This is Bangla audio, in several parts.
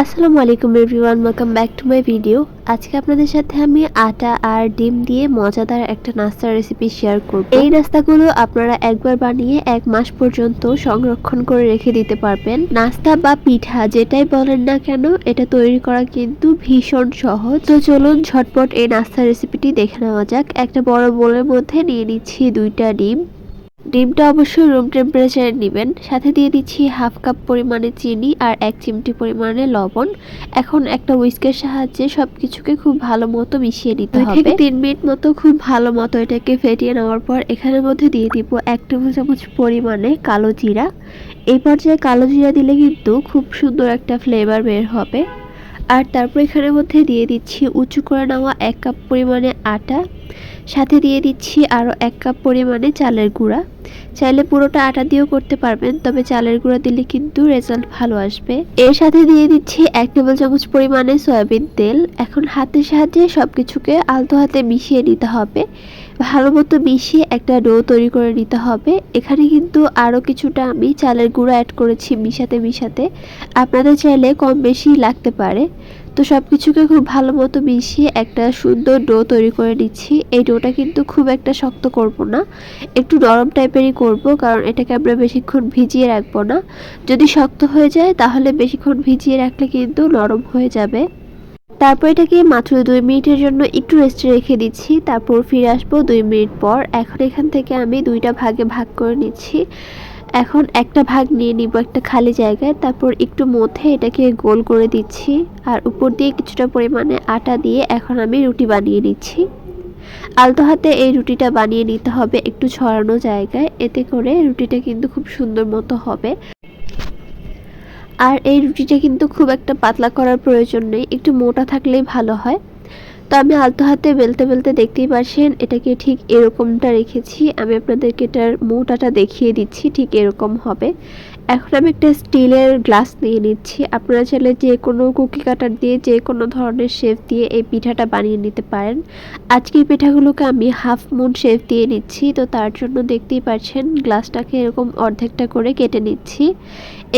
আসসালামু আলাইকুম everyone welcome back to my video আজকে আপনাদের সাথে আমি আটা আর ডিম দিয়ে মজাদার একটা নাস্তার রেসিপি শেয়ার করব। এই নাস্তাগুলো আপনারা একবার বানিয়ে এক মাস পর্যন্ত সংরক্ষণ করে রেখে দিতে পারবেন। নাস্তা বা পিঠা যেটাই বলেন না কেন, এটা তৈরি করা কিন্তু ভীষণ সহজ। তো চলুন ঝটপট এই নাস্তার রেসিপিটি দেখে নেওয়া যাক। একটা বড় বোলের মধ্যে নিয়ে নিচ্ছি দুইটা ডিম। ডিমটা অবশ্যই রুম টেম্পারেচারে নেবেন। সাথে দিয়ে দিচ্ছি হাফ কাপ পরিমাণে চিনি আর এক চিমটি পরিমাণে লবণ। এখন একটা উইস্কের সাহায্যে সব কিছুকে খুব ভালো মতো মিশিয়ে নিতে হবে থেকে তিন মিনিট মতো খুব ভালো মতো এটাকে ফেটিয়ে নেওয়ার পর এখানের মধ্যে দিয়ে দিব এক টেবিল চামচ পরিমাণে কালো জিরা। এই পর্যায়ে কালো জিরা দিলে কিন্তু খুব সুন্দর একটা ফ্লেভার বের হবে। আর তারপর এখানের মধ্যে দিয়ে দিচ্ছি উঁচু করে নেওয়া এক কাপ পরিমাণে আটা। সাথে দিয়ে দিচ্ছি আরও এক কাপ পরিমাণে চালের গুঁড়া। চাইলে পুরোটা আটা দিয়েও করতে পারবেন, তবে চালের গুঁড়া দিলে কিন্তু রেজাল্ট ভালো আসবে। এর সাথে দিয়ে দিচ্ছি এক টেবিল চামচ পরিমাণে সয়াবিন তেল। এখন হাতের সাহায্যে সব কিছুকে আলতো হাতে মিশিয়ে নিতে হবে। ভালো মতো মিশিয়ে একটা ডো তৈরি করে নিতে হবে। এখানে কিন্তু আরও কিছুটা আমি চালের গুঁড়ো অ্যাড করেছি মিশাতে মিশাতে। আপনাদের চাইলে কম বেশি লাগতে পারে। তো সব কিছুকে খুব ভালো মতো মিশিয়ে একটা সুন্দর ডো তৈরি করে নিচ্ছি। এই ডোটা কিন্তু খুব একটা শক্ত করব না। একটু নরম টাইপেরই করব কারণ এটাকে আমরা বেশিক্ষণ ভিজিয়ে রাখব না। যদি শক্ত হয়ে যায় তাহলে বেশিক্ষণ ভিজিয়ে রাখলে কিন্তু নরম হয়ে যাবে। তারপর এটাকে মাত্র দুই মিনিটের জন্য একটু রেস্টে রেখে দিচ্ছি। তারপর ফিরে আসব দুই মিনিট পর। এখন এখান থেকে আমি দুইটা ভাগে ভাগ করে নিচ্ছি। এখন একটা ভাগ নিয়ে নিব একটা খালি জায়গায়। তারপর একটু মধ্যে এটাকে গোল করে দিচ্ছি। আর উপর দিয়ে কিছুটা পরিমাণে আটা দিয়ে এখন আমি রুটি বানিয়ে নিচ্ছি। আলতো হাতে এই রুটিটা বানিয়ে নিতে হবে একটু ছড়ানো জায়গায়। এতে করে রুটিটা কিন্তু খুব সুন্দর মতো হবে। আর এই রুটিটা কিন্তু খুব একটা পাতলা করার প্রয়োজন নেই, একটু মোটা থাকলেই ভালো হয়। তো আমি আলতো হাতে বেলতে বেলতে দেখতেই পাচ্ছেন এটাকে ঠিক এরকমটা রেখেছি। আমি আপনাদেরকে এটার মোটাটা দেখিয়ে দিচ্ছি, ঠিক এরকম হবে। এখন আমি একটা স্টিলের গ্লাস নিয়ে নিচ্ছি। আপনারা চাইলে যে কোনো কুকি কাটার দিয়ে যে কোনো ধরনের শেপ দিয়ে এই পিঠাটা বানিয়ে নিতে পারেন। আজকে এই পিঠাগুলোকে আমি হাফ মুন শেফ দিয়ে নিচ্ছি। তো তার জন্য দেখতেই পাচ্ছেন গ্লাসটাকে এরকম অর্ধেকটা করে কেটে নিচ্ছি।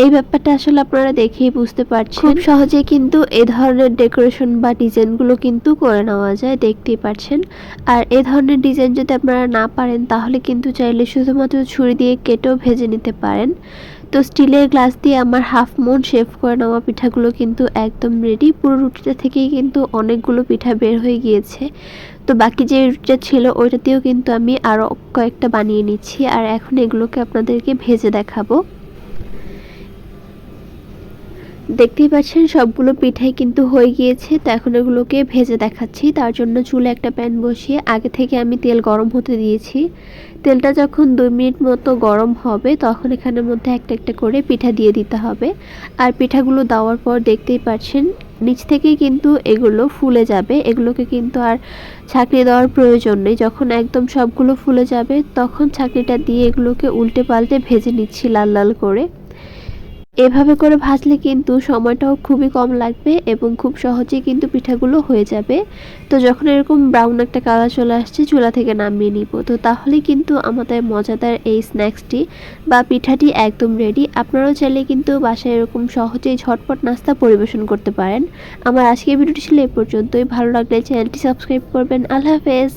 এই ব্যাপারটা আসলে আপনারা দেখেই বুঝতে পারছেন। সহজে কিন্তু এ ধরনের ডেকোরেশন বা ডিজাইনগুলো কিন্তু করে নেওয়া যায়, দেখতেই পাচ্ছেন। আর এ ধরনের ডিজাইন যদি আপনারা না পারেন, তাহলে কিন্তু চাইলে শুধুমাত্র ছুরি দিয়ে কেটেও ভেজে নিতে পারেন। তো স্টিলের গ্লাস দিয়ে আমার হাফ মুন শেভ করে নেওয়া পিঠাগুলো কিন্তু একদম রেডি পুরো রুটিটা থেকেই কিন্তু অনেকগুলো পিঠা বের হয়ে গিয়েছে। তো বাকি যে রুটিটা ছিল, ওইটা দিয়েও কিন্তু আমি আরও কয়েকটা বানিয়ে নিচ্ছি। আর এখন এগুলোকে আপনাদেরকে ভেজে দেখাবো। দেখতেই পাচ্ছেন, সবগুলো পিঠাই কিন্তু হয়ে গিয়েছে। তো এখন এগুলোকে ভেজে দেখাচ্ছি। তার জন্য চুলে একটা প্যান বসিয়ে আগে থেকে আমি তেল গরম হতে দিয়েছি। তেলটা যখন দুই মিনিট মতো গরম হবে, তখন এখানের মধ্যে একটা একটা করে পিঠা দিয়ে দিতে হবে। আর পিঠাগুলো দেওয়ার পর দেখতেই পাচ্ছেন, নিচ থেকেই কিন্তু এগুলো ফুলে যাবে। এগুলোকে কিন্তু আর ছাঁকনি দেওয়ার প্রয়োজন নেই। যখন একদম সবগুলো ফুলে যাবে, তখন ছাঁকনিটা দিয়ে এগুলোকে উল্টে পাল্টে ভেজে নিচ্ছি লাল লাল করে। এভাবে করে ভাজলে কিন্তু সময়টাও খুবই কম লাগবে এবং খুব সহজেই কিন্তু পিঠাগুলো হয়ে যাবে। তো যখন এরকম ব্রাউন একটা কালার চলে আসছে, চুলা থেকে নামিয়ে নিব। তো তাহলে কিন্তু আমাদের মজাদার এই স্ন্যাক্সটি বা পিঠাটি একদম রেডি আপনারাও চাইলে কিন্তু বাসায় এরকম সহজেই ঝটপট নাস্তা পরিবেশন করতে পারেন। আমার আজকের ভিডিওটি ছিল এ পর্যন্তই। ভালো লাগলে চ্যানেলটি সাবস্ক্রাইব করবেন। আল্লাহ হাফেজ।